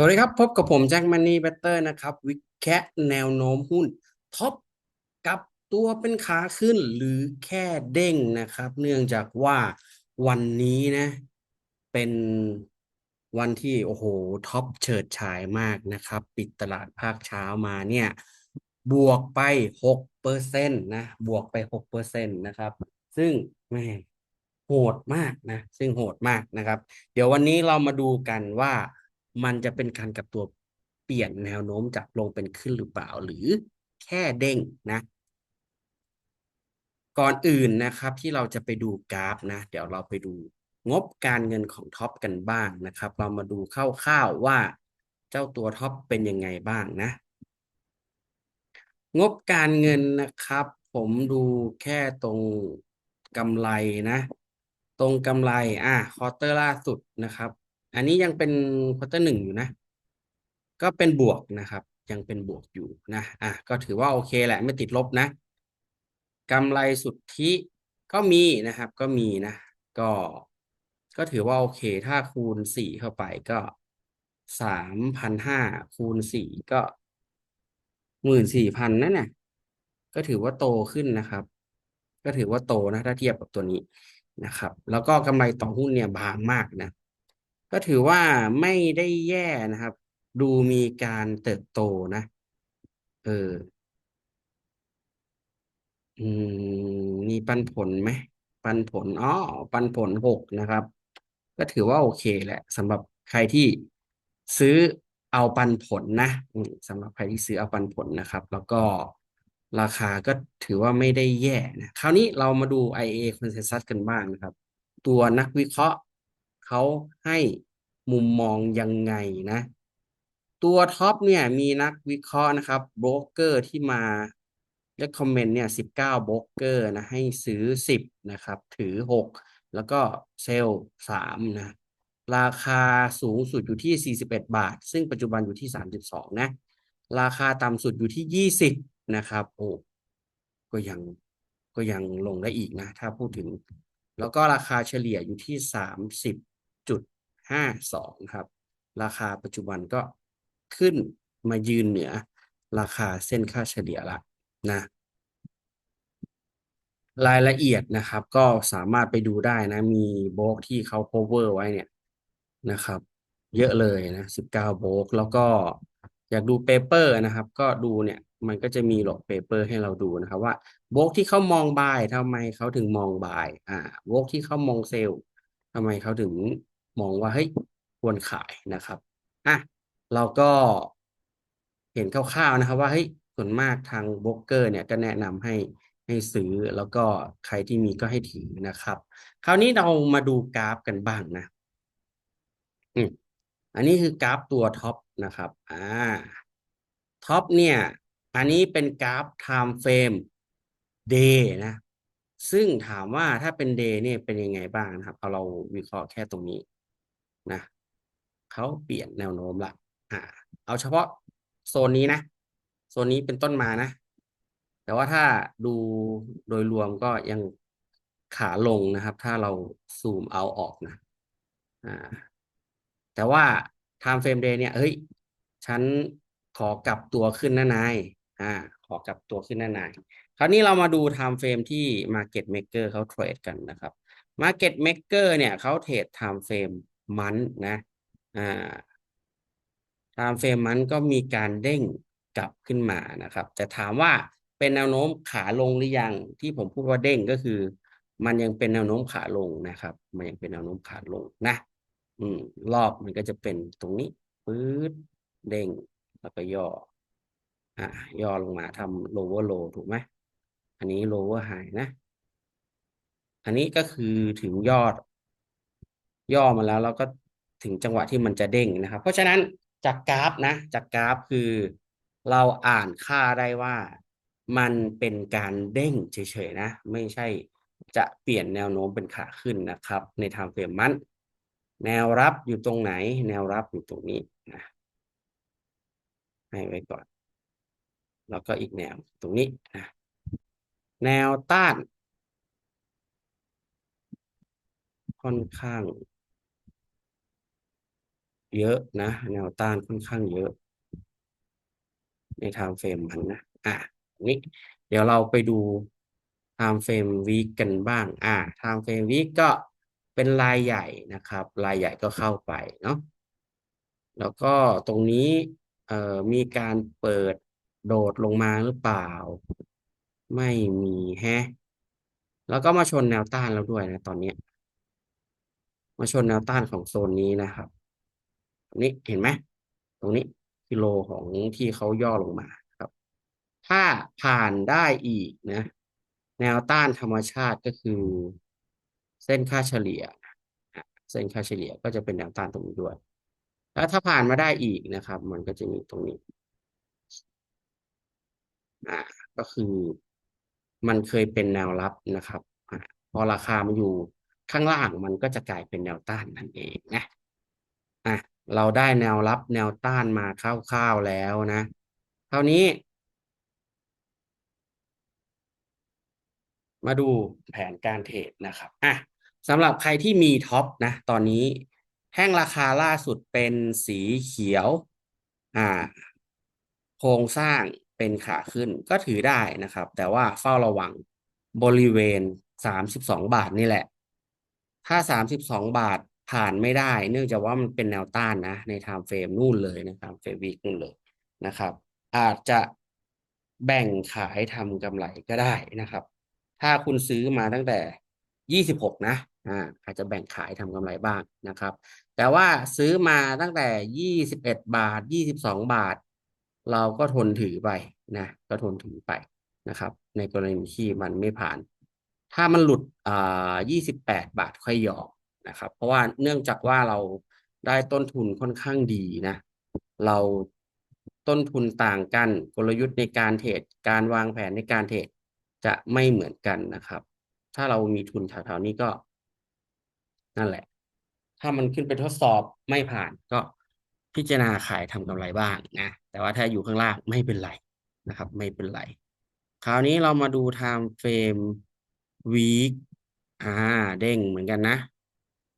สวัสดีครับ พบกับผมแจ็คมันนี่เบเตอร์นะครับ วิแคะแนวโน้มหุ้นท็อปกับตัวเป็นขาขึ้นหรือแค่เด้งนะครับ เนื่องจากว่าวันนี้นะ เป็นวันที่โอ้โหท็อปเฉิดฉายมากนะครับ ปิดตลาดภาคเช้ามาเนี่ย บวกไปหกเปอร์เซ็นต์นะ บวกไปหกเปอร์เซ็นต์นะครับ ซึ่งแม่โหดมากนะ ซึ่งโหดมากนะครับ เดี๋ยววันนี้เรามาดูกันว่า มันจะเป็นการกลับตัวเปลี่ยนแนวโน้มจากลงเป็นขึ้นหรือเปล่าหรือแค่เด้งนะ ก่อนอื่นนะครับที่เราจะไปดูกราฟนะ เดี๋ยวเราไปดูงบการเงินของท็อปกันบ้างนะครับ เรามาดูคร่าวๆว่าเจ้าตัวท็อปเป็นยังไงบ้างนะ งบการเงินนะครับ ผมดูแค่ตรงกำไรนะ ตรงกำไรอะควอเตอร์ล่าสุดนะครับ อันนี้ยังเป็นควอเตอร์หนึ่งอยู่นะ ก็เป็นบวกนะครับ ยังเป็นบวกอยู่นะอะก็ถือว่าโอเคแหละไม่ติดลบนะกำไรสุทธิก็มีนะครับ ก็มีนะ ก็ ก็ถือว่าโอเค ถ้าคูณสี่เข้าไปก็สามพันห้าคูณสี่ก็หมื่นสี่พันนั่นน่ะก็ถือว่าโตขึ้นนะครับ ก็ถือว่าโตนะ ถ้าเทียบกับตัวนี้นะครับ แล้วก็กำไรต่อหุ้นเนี่ยบางมากนะ ก็ถือว่าไม่ได้แย่นะครับ ดูมีการเติบโตนะ เออ อืม มีปันผลไหม ปันผลอ๋อปันผลหกนะครับ ก็ถือว่าโอเคแหละสำหรับใครที่ซื้อเอาปันผลนะสำหรับใครที่ซื้อเอาปันผลนะครับ แล้วก็ราคาก็ถือว่าไม่ได้แย่นะ คราวนี้เรามาดู IA Consensus กันบ้างนะครับ ตัวนักวิเคราะห์ เขาให้มุมมองยังไงนะ ตัวท็อปเนี่ยมีนักวิเคราะห์นะครับโบรกเกอร์ที่มา recommend เนี่ยสิบเก้าโบรกเกอร์นะให้ซื้อสิบนะครับ ถือหกแล้วก็เซลล์สามนะราคาสูงสุดอยู่ที่สี่สิบเอ็ดบาท ซึ่งปัจจุบันอยู่ที่สามสิบสองนะ ราคาต่ำสุดอยู่ที่ยี่สิบนะครับ โอ้ก็ยังก็ยังลงได้อีกนะ ถ้าพูดถึง แล้วก็ราคาเฉลี่ยอยู่ที่สามสิบจุดห้าสองครับ ราคาปัจจุบันก็ขึ้นมายืนเหนือ ราคาเส้นค่าเฉลี่ยละนะ รายละเอียดนะครับ ก็สามารถไปดูได้นะ มีโบกที่เขา cover ไว้เนี่ยนะครับ เยอะเลยนะสิบเก้าโบกแล้วก็อยากดูเปเปอร์นะครับ ก็ดูเนี่ยมันก็จะมีหลอกเปเปอร์ให้เราดูนะครับว่าโบกที่เขามองบายทำไมเขาถึงมองบาย อ่าโบกที่เขามองเซลล์ทำไมเขาถึง มองว่าเฮ้ยควรขายนะครับอะเราก็เห็นคร่าวๆนะครับ ว่าเฮ้ยส่วนมากทางโบรกเกอร์เนี่ยก็แนะนำให้ให้ซื้อแล้วก็ใครที่มีก็ให้ถือนะครับ คราวนี้เรามาดูกราฟกันบ้างนะอืมอันนี้คือกราฟตัวท็อปนะครับอ่าท็อปเนี่ย อันนี้เป็นกราฟ time frame day นะ ซึ่งถามว่าถ้าเป็น day เนี่ยเป็นยังไงบ้างนะครับ เอาเราวิเคราะห์แค่ตรงนี้ นะเขาเปลี่ยนแนวโน้มละอ่า เอาเฉพาะโซนนี้นะโซนนี้เป็นต้นมานะ แต่ว่าถ้าดูโดยรวมก็ยังขาลงนะครับ ถ้าเราซูมเอาออกนะอ่าแต่ว่า time frame day เนี่ยเฮ้ย ฉันขอกลับตัวขึ้นนะนายอ่า ขอกลับตัวขึ้นนะนาย คราวนี้เรามาดู time frame ที่ market maker เขาเทรดกันนะครับ market maker เนี่ยเขาเทรด time frame มันนะอ่า time frame มันก็มีการเด้งกลับขึ้นมานะครับ แต่ถามว่าเป็นแนวโน้มขาลงหรือยังที่ผมพูดว่าเด้งก็คือ มันยังเป็นแนวโน้มขาลงนะครับ มันยังเป็นแนวโน้มขาลงนะ อืมรอบมันก็จะเป็นตรงนี้ปื๊ดเด้งแล้วก็ย่ออะย่อลงมาทำ lower low ถูกไหมอันนี้ lower high นะ อันนี้ก็คือถึงยอด ย่อมาแล้วแล้วก็ถึงจังหวะที่มันจะเด้งนะครับ เพราะฉะนั้นจากกราฟนะ จากกราฟคือเราอ่านค่าได้ว่ามันเป็นการเด้งเฉยๆนะ ไม่ใช่จะเปลี่ยนแนวโน้มเป็นขาขึ้นนะครับ ในทางเฟรมมันแนวรับอยู่ตรงไหน แนวรับอยู่ตรงนี้นะให้ไว้ก่อน แล้วก็อีกแนวตรงนี้นะแนวต้าน ค่อนข้าง เยอะนะ แนวต้านค่อนข้างเยอะ ในไทม์เฟรมมันนะ อะนี่เดี๋ยวเราไปดูไทม์เฟรมวีคกันบ้าง อะไทม์เฟรมวีคก็เป็นรายใหญ่นะครับรายใหญ่ก็เข้าไปเนาะแล้วก็ตรงนี้เอ่อมีการเปิดโดดลงมาหรือเปล่า ไม่มีแฮะแล้วก็มาชนแนวต้านแล้วด้วยนะตอนนี้ มาชนแนวต้านของโซนนี้นะครับ นี่เห็นไหมตรงนี้กิโลของที่เขาย่อลงมาครับ ถ้าผ่านได้อีกนะ แนวต้านธรรมชาติก็คือ เส้นค่าเฉลี่ย เส้นค่าเฉลี่ยก็จะเป็นแนวต้านตรงนี้ด้วย แล้วถ้าผ่านมาได้อีกนะครับ มันก็จะมีตรงนี้อ่าก็คือมันเคยเป็นแนวรับนะครับอพอราคามันอยู่ข้างล่างมันก็จะกลายเป็นแนวต้านนั่นเองนะอะ เราได้แนวรับแนวต้านมาคร่าวๆแล้วนะคราวนี้ มาดูแผนการเทรดนะครับอะสำหรับใครที่มีท็อปนะ ตอนนี้แท่งราคาล่าสุดเป็นสีเขียว อ่า โครงสร้างเป็นขาขึ้นก็ถือได้นะครับ แต่ว่าเฝ้าระวังบริเวณสามสิบสองบาทนี่แหละ ถ้าสามสิบสองบาท ผ่านไม่ได้ เนื่องจากว่ามันเป็นแนวต้านนะ ในไทม์เฟรมนู่นเลยนะครับเฟรมวีคนู่นเลยนะครับ อาจจะแบ่งขายทำกำไรก็ได้นะครับ ถ้าคุณซื้อมาตั้งแต่ยี่สิบหกนะอ่าอาจจะแบ่งขายทำกำไรบ้างนะครับ แต่ว่าซื้อมาตั้งแต่ยี่สิบเอ็ดบาทยี่สิบสองบาท เราก็ทนถือไปนะ ก็ทนถือไปนะครับ ในกรณีที่มันไม่ผ่าน ถ้ามันหลุดอ่ายี่สิบแปดบาทค่อยหยอม นะครับ เพราะว่าเนื่องจากว่าเราได้ต้นทุนค่อนข้างดีนะ เราต้นทุนต่างกันกลยุทธ์ในการเทรดการวางแผนในการเทรดจะไม่เหมือนกันนะครับ ถ้าเรามีทุนแถวๆนี้ก็ นั่นแหละ ถ้ามันขึ้นไปทดสอบไม่ผ่านก็พิจารณาขายทำกำไรบ้างนะ แต่ว่าถ้าอยู่ข้างล่างไม่เป็นไรนะครับ ไม่เป็นไร คราวนี้เรามาดู time frame week อ่า เด้งเหมือนกันนะ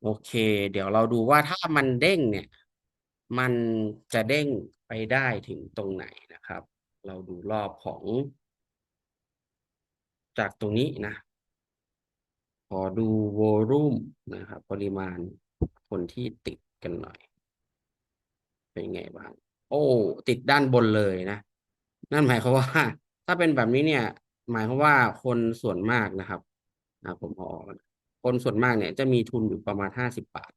โอเค เดี๋ยวเราดูว่าถ้ามันเด้งเนี่ย มันจะเด้งไปได้ถึงตรงไหนนะครับ เราดูรอบของ จากตรงนี้นะ ขอดูวอลุ่มนะครับ ปริมาณคนที่ติดกันหน่อย เป็นไงบ้าง โอ้ ติดด้านบนเลยนะ นั่นหมายความว่า ถ้าเป็นแบบนี้เนี่ย หมายความว่าคนส่วนมากนะครับนะผมพออกนะ คนส่วนมากเนี่ยจะมีทุนอยู่ประมาณห้าสิบบาท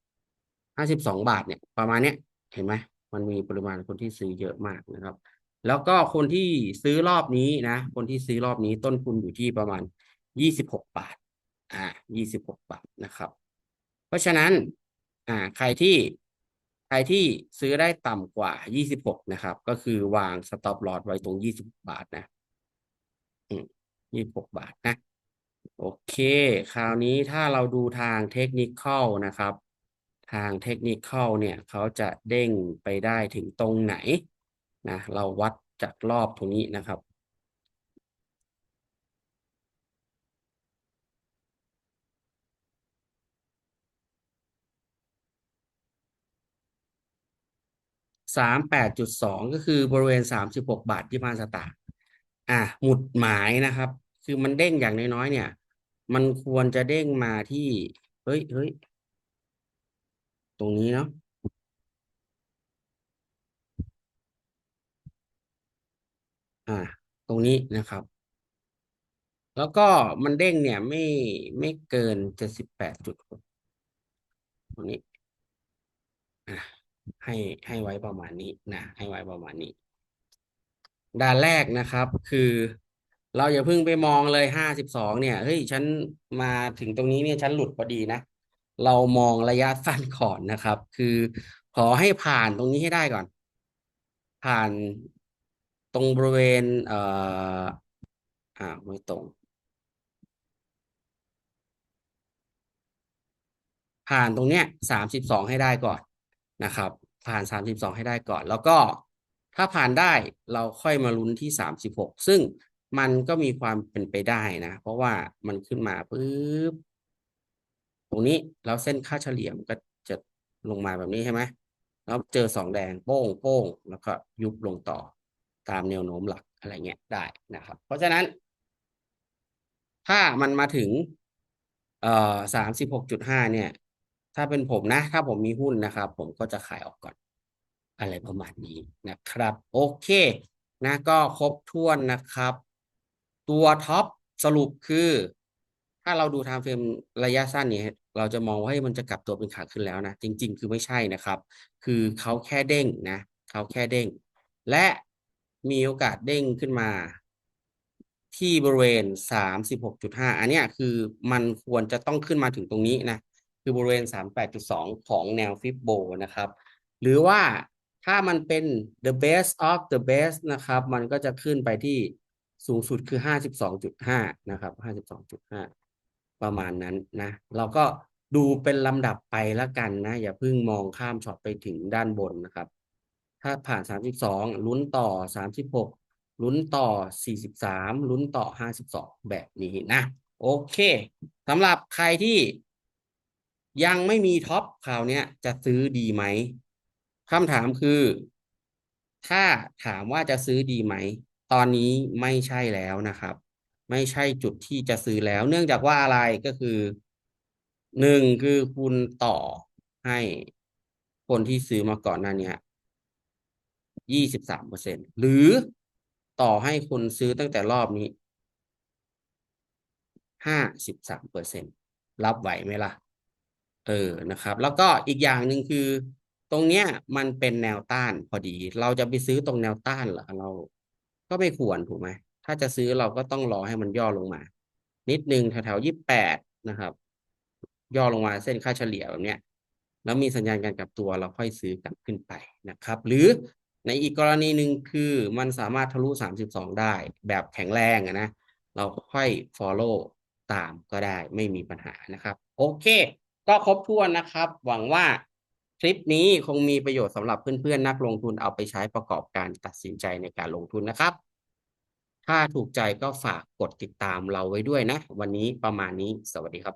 ห้าสิบสองบาทเนี่ยประมาณเนี้ยเห็นไหมมันมีปริมาณคนที่ซื้อเยอะมากนะครับ แล้วก็คนที่ซื้อรอบนี้นะ คนที่ซื้อรอบนี้ต้นทุนอยู่ที่ประมาณยี่สิบหกบาท อ่ายี่สิบหกบาทนะครับ เพราะฉะนั้น อ่า ใครที่ใครที่ซื้อได้ต่ำกว่ายี่สิบหกนะครับ ก็คือวางสต็อปลอสไว้ตรงยี่สิบบาทนะ อืมยี่สิบหกบาทนะ โอเค คราวนี้ถ้าเราดูทางเทคนิคอลนะครับ ทางเทคนิคอลเนี่ยเขาจะเด้งไปได้ถึงตรงไหนนะเราวัดจากรอบตรงนี้นะครับ สามแปดจุดสองก็คือบริเวณสามสิบหกบาทที่มาสตางค์อะหมุดหมายนะครับ คือมันเด้งอย่างน้อยๆเนี่ย มันควรจะเด้งมาที่ เฮ้ยเฮ้ยตรงนี้เนาะอ่า ตรงนี้นะครับ แล้วก็มันเด้งเนี่ยไม่ไม่เกินเจ็ดสิบแปดจุดตรงนี้อะให้ให้ไว้ประมาณนี้นะให้ไว้ประมาณนี้ด้านแรกนะครับคือ เราอย่าเพิ่งไปมองเลยห้าสิบสองเนี่ยเฮ้ยฉันมาถึงตรงนี้เนี่ยฉันหลุดพอดีนะ เรามองระยะสั้นก่อนนะครับ คือขอให้ผ่านตรงนี้ให้ได้ก่อน ผ่านตรงบริเวณเอ่ออ่าไม่ตรง ผ่านตรงเนี้ยสามสิบสองให้ได้ก่อนนะครับ ผ่านสามสิบสองให้ได้ก่อน แล้วก็ถ้าผ่านได้เราค่อยมาลุ้นที่สามสิบหกซึ่ง มันก็มีความเป็นไปได้นะ เพราะว่ามันขึ้นมาปุ๊บตรงนี้แล้วเส้นค่าเฉลี่ยมันก็จะลงมาแบบนี้ใช่ไหมแล้วเจอสองแดงโป้งโป้งแล้วก็ยุบลงต่อตามแนวโน้มหลักอะไรเงี้ยได้นะครับ เพราะฉะนั้น ถ้ามันมาถึงเอ่อสามสิบหกจุดห้าเนี่ย ถ้าเป็นผมนะ ถ้าผมมีหุ้นนะครับ ผมก็จะขายออกก่อน อะไรประมาณนี้นะครับ โอเค นะก็ครบถ้วนนะครับ ตัวท็อปสรุปคือ ถ้าเราดูไทม์เฟรมระยะสั้นเนี่ยเราจะมองว่าให้มันจะกลับตัวเป็นขาขึ้นแล้วนะ จริง ๆ คือไม่ใช่นะครับ คือเขาแค่เด้งนะเขาแค่เด้ง และมีโอกาสเด้งขึ้นมา ที่บริเวณสามสิบหกจุดห้าอันนี้คือมันควรจะต้องขึ้นมาถึงตรงนี้นะ คือบริเวณสามแปดจุดสองของแนวฟิบโบนะครับ หรือว่าถ้ามันเป็น the best of the best นะครับ มันก็จะขึ้นไปที่ สูงสุดคือห้าสิบสองจุดห้านะครับห้าสิบสองจุดห้าประมาณนั้นนะ เราก็ดูเป็นลำดับไปแล้วกันนะ อย่าเพิ่งมองข้ามช็อตไปถึงด้านบนนะครับ ถ้าผ่านสามสิบสองลุ้นต่อสามสิบหกลุ้นต่อ43ลุ้นต่อ52แบบนี้นะ โอเคสำหรับใครที่ยังไม่มีท็อปคราวนี้จะซื้อดีไหมคำถามคือ ถ้าถามว่าจะซื้อดีไหม ตอนนี้ไม่ใช่แล้วนะครับ ไม่ใช่จุดที่จะซื้อแล้ว เนื่องจากว่าอะไรก็คือหนึ่งคือคุณต่อให้คนที่ซื้อมาก่อนหน้านี้ยี่สิบสามเปอร์เซ็นหรือต่อให้คุณซื้อตั้งแต่รอบนี้ห้าสิบสามเปอร์เซ็นรับไหวไหมล่ะ เออนะครับ แล้วก็อีกอย่างหนึ่งคือ ตรงเนี้ยมันเป็นแนวต้านพอดี เราจะไปซื้อตรงแนวต้านเหรอเรา ก็ไม่ควรถูกไหมถ้าจะซื้อเราก็ต้องรอให้มันย่อลงมา นิดนึงแถวๆยี่แปดนะครับ ย่อลงมาเส้นค่าเฉลี่ยแบบเนี้ยแล้วมีสัญญาณการกลับตัวเราค่อยซื้อกลับขึ้นไปนะครับ หรือในอีกกรณีหนึ่งคือมันสามารถทะลุ 32 ได้แบบแข็งแรงนะ เราค่อย follow ตามก็ได้ไม่มีปัญหานะครับ โอเค ก็ครบถ้วนนะครับ หวังว่าคลิปนี้คงมีประโยชน์สำหรับเพื่อนๆนักลงทุนเอาไปใช้ประกอบการตัดสินใจในการลงทุนนะครับ ถ้าถูกใจก็ฝากกดติดตามเราไว้ด้วยนะ วันนี้ประมาณนี้สวัสดีครับ